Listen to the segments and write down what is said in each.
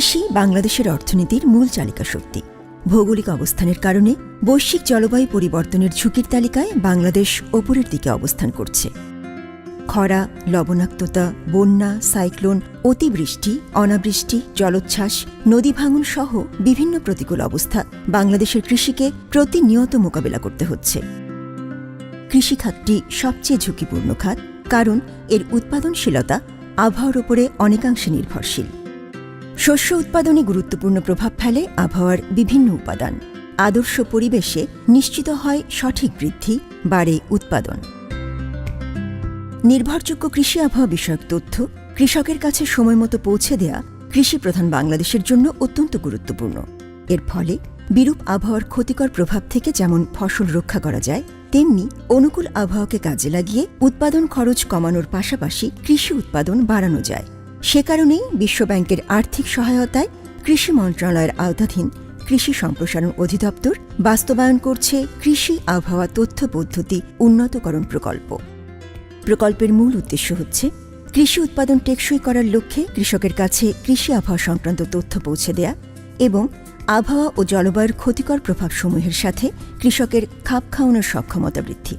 কৃষি বাংলাদেশের অর্থনীতির মূল চালিকা শক্তি। ভৌগোলিক অবস্থানের কারণে বৈশ্বিক জলবায়ু পরিবর্তনের ঝুঁকির তালিকায় বাংলাদেশ ওপরের দিকে অবস্থান করছে। খরা, লবণাক্ততা, বন্যা, সাইক্লোন, অতিবৃষ্টি, অনাবৃষ্টি, জলোচ্ছ্বাস, নদী ভাঙন সহ বিভিন্ন প্রতিকূল অবস্থা বাংলাদেশের কৃষিকে প্রতিনিয়ত মোকাবিলা করতে হচ্ছে। কৃষিখাতটি সবচেয়ে ঝুঁকিপূর্ণ খাত, কারণ এর উৎপাদনশীলতা আবহাওয়ার উপরে অনেকাংশে নির্ভরশীল। শস্য উৎপাদনে গুরুত্বপূর্ণ প্রভাব ফেলে আবহাওয়ার বিভিন্ন উপাদান। আদর্শ পরিবেশে নিশ্চিত হয় সঠিক বৃদ্ধি, বাড়ে উৎপাদন। নির্ভরযোগ্য কৃষি আবহাওয়া বিষয়ক তথ্য, কৃষকের কাছে সময়মতো পৌঁছে দেয়া কৃষি প্রধান বাংলাদেশের জন্য অত্যন্ত গুরুত্বপূর্ণ। এর ফলে বিরূপ আবহাওয়ার ক্ষতিকর প্রভাব থেকে যেমন ফসল রক্ষা করা যায়, তেমনি অনুকূল আবহাওয়াকে কাজে লাগিয়ে উৎপাদন খরচ কমানোর পাশাপাশি কৃষি উৎপাদন বাড়ানো যায়। সে কারণেই বিশ্বব্যাংকের আর্থিক সহায়তায় কৃষি মন্ত্রণালয়ের আওতাধীন কৃষি সম্প্রসারণ অধিদপ্তর বাস্তবায়ন করছে কৃষি আবহাওয়া তথ্য পদ্ধতি উন্নতকরণ প্রকল্প। প্রকল্পের মূল উদ্দেশ্য হচ্ছে কৃষি উৎপাদন টেকসই করার লক্ষ্যে কৃষকের কাছে কৃষি আবহাওয়া সংক্রান্ত তথ্য পৌঁছে দেয়া এবং আবহাওয়া ও জলবায়ুর ক্ষতিকর প্রভাবসমূহের সাথে কৃষকের খাপ খাওয়ানোর সক্ষমতা বৃদ্ধি।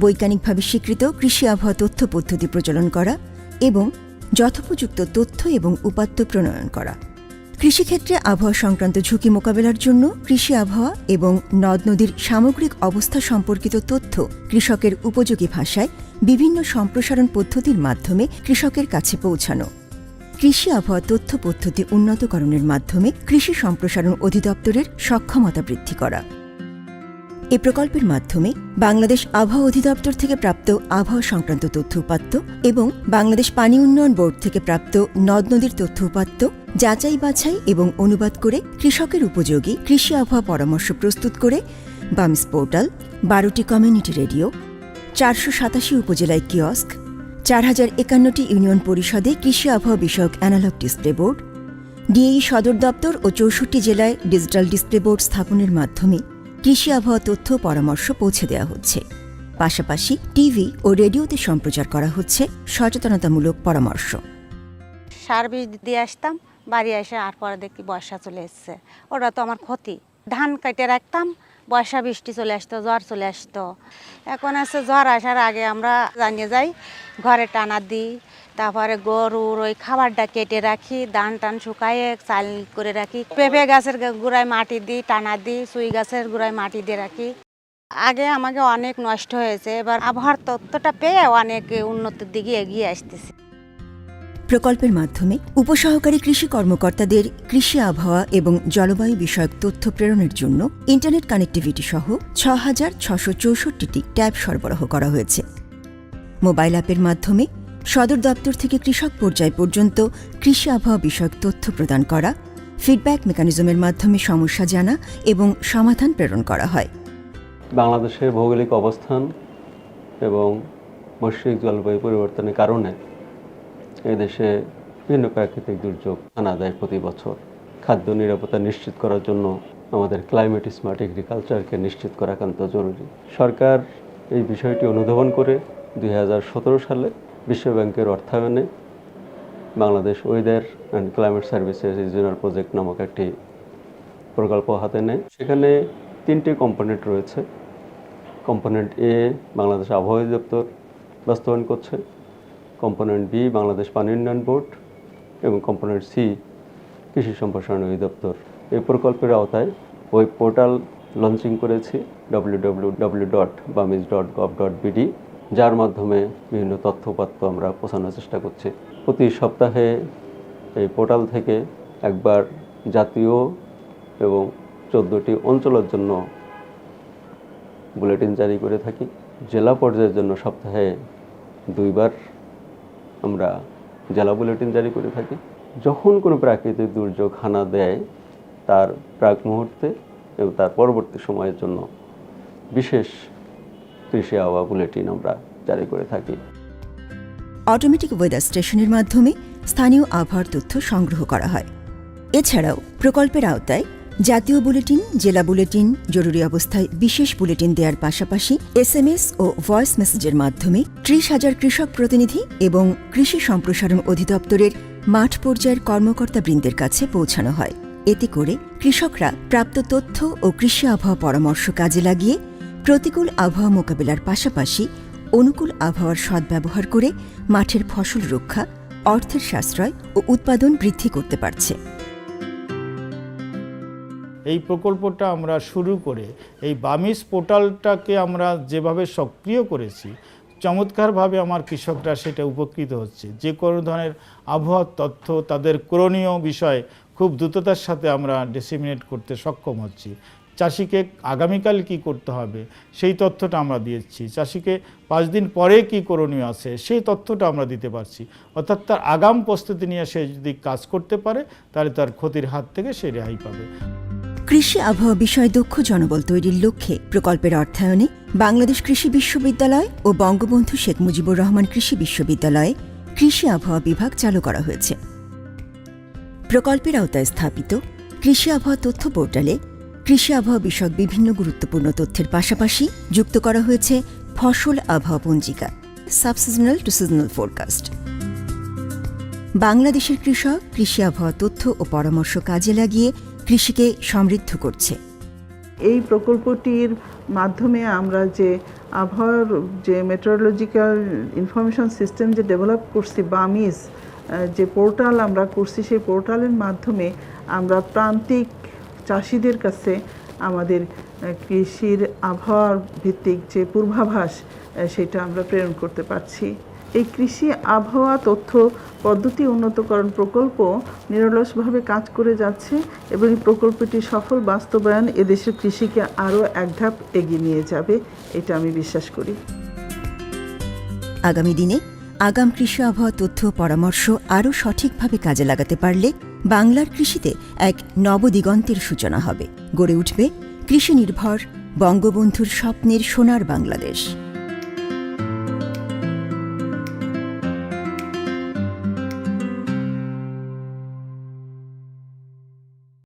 বৈজ্ঞানিকভাবে স্বীকৃত কৃষি আবহাওয়া তথ্য পদ্ধতি প্রচলন করা এবং যথোপযুক্ত তথ্য এবং উপাত্ত প্রণয়ন করা। কৃষিক্ষেত্রে আবহাওয়া সংক্রান্ত ঝুঁকি মোকাবেলার জন্য কৃষি আবহাওয়া এবং নদ নদীর সামগ্রিক অবস্থা সম্পর্কিত তথ্য কৃষকের উপযোগী ভাষায় বিভিন্ন সম্প্রসারণ পদ্ধতির মাধ্যমে কৃষকের কাছে পৌঁছানো। কৃষি আবহাওয়া তথ্য পদ্ধতি উন্নতকরণের মাধ্যমে কৃষি সম্প্রসারণ অধিদপ্তরের সক্ষমতা বৃদ্ধি করা। এ প্রকল্পের মাধ্যমে বাংলাদেশ আবহাওয়া অধিদপ্তর থেকে প্রাপ্ত আবহাওয়া সংক্রান্ত তথ্য উপাত্ত এবং বাংলাদেশ পানি উন্নয়ন বোর্ড থেকে প্রাপ্ত নদ নদীর তথ্য উপাত্ত, যাচাই বাছাই এবং অনুবাদ করে কৃষকের উপযোগী কৃষি আবহাওয়া পরামর্শ প্রস্তুত করে বামস পোর্টাল, বারোটি কমিউনিটি রেডিও, চারশো সাতাশি উপজেলায় কিয়স্ক, চার হাজার একান্নটি ইউনিয়ন পরিষদে কৃষি আবহাওয়া বিষয়ক অ্যানালগ ডিসপ্লে বোর্ড, ডিএই সদর দপ্তর ও চৌষট্টি জেলায় ডিজিটাল ডিসপ্লে বোর্ড স্থাপনের মাধ্যমে কৃষি আবহাওয়া তথ্য পরামর্শ পৌঁছে দেওয়া হচ্ছে। পাশাপাশি টিভি ও রেডিওতে সম্প্রচার করা হচ্ছে সচেতনতামূলক পরামর্শ। সার বীজ দিয়ে আসতাম, বাড়ি এসে আর পরে দেখি বর্ষা চলে এসছে। ওটা তো আমার ক্ষতি। ধান কেটে রাখতাম, বর্ষা বৃষ্টি চলে আসতো, জ্বর চলে আসতো। এখন আছে জ্বর আসার আগে আমরা জানিয়ে যাই, ঘরে টানা দিই তারপরে গরুর ওই খাবারটা কেটে রাখি, ধান টান শুকায়ে চাল করে রাখি। পেঁপে গাছের গোড়ায় মাটি দিই, টানা দিই, সুই গাছের গোড়ায় মাটি দিয়ে রাখি। আগে আমাকে অনেক নষ্ট হয়েছে, এবার আবহাওয়ার তথ্যটা পেয়ে অনেক উন্নতির দিকে এগিয়ে আসতেছে। প্রকল্পের মাধ্যমে উপসহকারী কৃষি কর্মকর্তাদের কৃষি আবহাওয়া এবং জলবায়ু বিষয়ক তথ্য প্রেরণের জন্য ইন্টারনেট কানেক্টিভিটি সহ ছ হাজার ছশো চৌষট্টিটি ট্যাব সরবরাহ করা হয়েছে। মোবাইল অ্যাপের মাধ্যমে সদর দপ্তর থেকে কৃষক পর্যায় পর্যন্ত কৃষি আবহাওয়া বিষয়ক তথ্য প্রদান করা ফিডব্যাক মেকানিজমের মাধ্যমে সমস্যা জানা এবং সমাধান প্রেরণ করা হয়। বাংলাদেশের ভৌগোলিক অবস্থান এবং বৈশ্বিক জলবায়ু পরিবর্তনের কারণে এদেশে বিভিন্ন প্রাকৃতিক দুর্যোগ আনা দেয় প্রতি বছর। খাদ্য নিরাপত্তা নিশ্চিত করার জন্য আমাদের ক্লাইমেট স্মার্ট এগ্রিকালচারকে নিশ্চিত করা একান্ত জরুরি। সরকার এই বিষয়টি অনুধাবন করে দুই হাজার সতেরো সালে বিশ্বব্যাংকের অর্থায়নে Bangladesh weather and climate services regional project নামক একটি প্রকল্প হাতে নেয়। সেখানে তিনটি কম্পোনেন্ট রয়েছে। কম্পোনেন্ট এ, বাংলাদেশ আবহাওয়া অধিদপ্তর বাস্তবায়ন করছে। কম্পোনেন্ট বি, বাংলাদেশ পানি উন্নয়ন বোর্ড এবং কম্পোনেন্ট সি, কৃষি সম্প্রসারণ অধিদপ্তর। এই প্রকল্পের আওতায় ওয়েব পোর্টাল লঞ্চিং করেছি। W W W dot BAMIS dot gov dot BD যার মাধ্যমে বিভিন্ন তথ্যপাত্র আমরা পৌঁছানোর চেষ্টা করছি। প্রতি সপ্তাহে এই পোর্টাল থেকে একবার জাতীয় এবং চোদ্দোটি অঞ্চলের জন্য বুলেটিন জারি করে থাকি। জেলা পর্যায়ের জন্য সপ্তাহে দুইবার আমরা জেলা বুলেটিন জারি করে থাকি। যখন কোনো প্রাকৃতিক দুর্যোগ হানা দেয়, তার প্রাক মুহূর্তে এবং তার পরবর্তী সময়ের জন্য বিশেষ কৃষি আবহাওয়া বুলেটিন আমরা জারি করে থাকি। অটোমেটিক ওয়েদার স্টেশনের মাধ্যমে স্থানীয় আবহাওয়ার তথ্য সংগ্রহ করা হয়। এছাড়াও প্রকল্পের আওতায় জাতীয় বুলেটিন, জেলা বুলেটিন, জরুরি অবস্থায় বিশেষ বুলেটিন দেওয়ার পাশাপাশি এসএমএস ও ভয়েস মেসেজের মাধ্যমে ত্রিশ হাজার কৃষক প্রতিনিধি এবং কৃষি সম্প্রসারণ অধিদপ্তরের মাঠ পর্যায়ের কর্মকর্তাবৃন্দের কাছে পৌঁছানো হয়। এতে করে কৃষকরা প্রাপ্ত তথ্য ও কৃষি আবহাওয়া পরামর্শ কাজে লাগিয়ে প্রতিকূল আবহাওয়া মোকাবিলার পাশাপাশি অনুকূল আবহাওয়ার সদ্ব্যবহার করে মাঠের ফসল রক্ষা, অর্থের সাশ্রয় ও উৎপাদন বৃদ্ধি করতে পারছে। এই প্রকল্পটা আমরা শুরু করে এই বামিস পোর্টালটাকে আমরা যেভাবে সক্রিয় করেছি, চমৎকারভাবে আমার কৃষকরা সেটা উপকৃত হচ্ছে। যে কোনো ধরনের আবহাওয়ার তথ্য, তাদের করণীয় বিষয় খুব দ্রুততার সাথে আমরা ডিসিমিনেট করতে সক্ষম হচ্ছি। চাষিকে আগামীকাল কি করতে হবে? সেই তথ্যটা আমরা দিয়েছি। চাষিকে পাঁচ দিন পরে কি করণীয় আছে, সেই তথ্যটা আমরা দিতে পারছি। অর্থাৎ তার আগাম প্রস্তুতি নিয়ে সে যদি কাজ করতে পারে, তাহলে তার ক্ষতির হাত থেকে সে রেহাই পাবে। কৃষি আবহাওয়া বিষয়ে দক্ষ জনবল তৈরির লক্ষ্যে প্রকল্পের অর্থায়নে বাংলাদেশ কৃষি বিশ্ববিদ্যালয় ও বঙ্গবন্ধু শেখ মুজিবুর রহমান কৃষি বিশ্ববিদ্যালয়ে কৃষি আবহাওয়া বিভাগ চালু করা হয়েছে। প্রকল্পের আওতায় স্থাপিত কৃষি আবহাওয়া তথ্য পোর্টালে কৃষি আবহাওয়া বিষয়ক বিভিন্ন গুরুত্বপূর্ণ তথ্যের পাশাপাশি যুক্ত করা হয়েছে ফসল আবহাওয়া পঞ্জিকা, সাবসিজনাল টু সিজনাল ফোরকাস্ট। বাংলাদেশের কৃষক কৃষি আবহাওয়া তথ্য ও পরামর্শ কাজে লাগিয়ে কৃষিকে সমৃদ্ধ করছে। এই প্রকল্পটির মাধ্যমে আমরা যে আবহাওয়ার যে মেট্রোলজিক্যাল ইনফরমেশন সিস্টেম যে ডেভেলপ করছি বামিস যে পোর্টাল আমরা করছি, সেই পোর্টালের মাধ্যমে আমরা প্রান্তিক চাষিদের কাছে আমাদের কৃষির আবহাওয়ার ভিত্তিক যে পূর্বাভাস সেটা আমরা প্রেরণ করতে পারছি। এই কৃষি আবহাওয়া তথ্য পদ্ধতি উন্নতকরণ প্রকল্প নিরলসভাবে কাজ করে যাচ্ছে এবং এই প্রকল্পটি সফল বাস্তবায়ন এদেশের কৃষিকে আরও এক ধাপ এগিয়ে নিয়ে যাবে, এটা আমি বিশ্বাস করি। আগামী দিনে আগাম কৃষি আবহাওয়া তথ্য পরামর্শ আরও সঠিকভাবে কাজে লাগাতে পারলে বাংলার কৃষিতে এক নবদিগন্তের সূচনা হবে। গড়ে উঠবে কৃষি নির্ভর বঙ্গবন্ধুর স্বপ্নের সোনার বাংলাদেশ।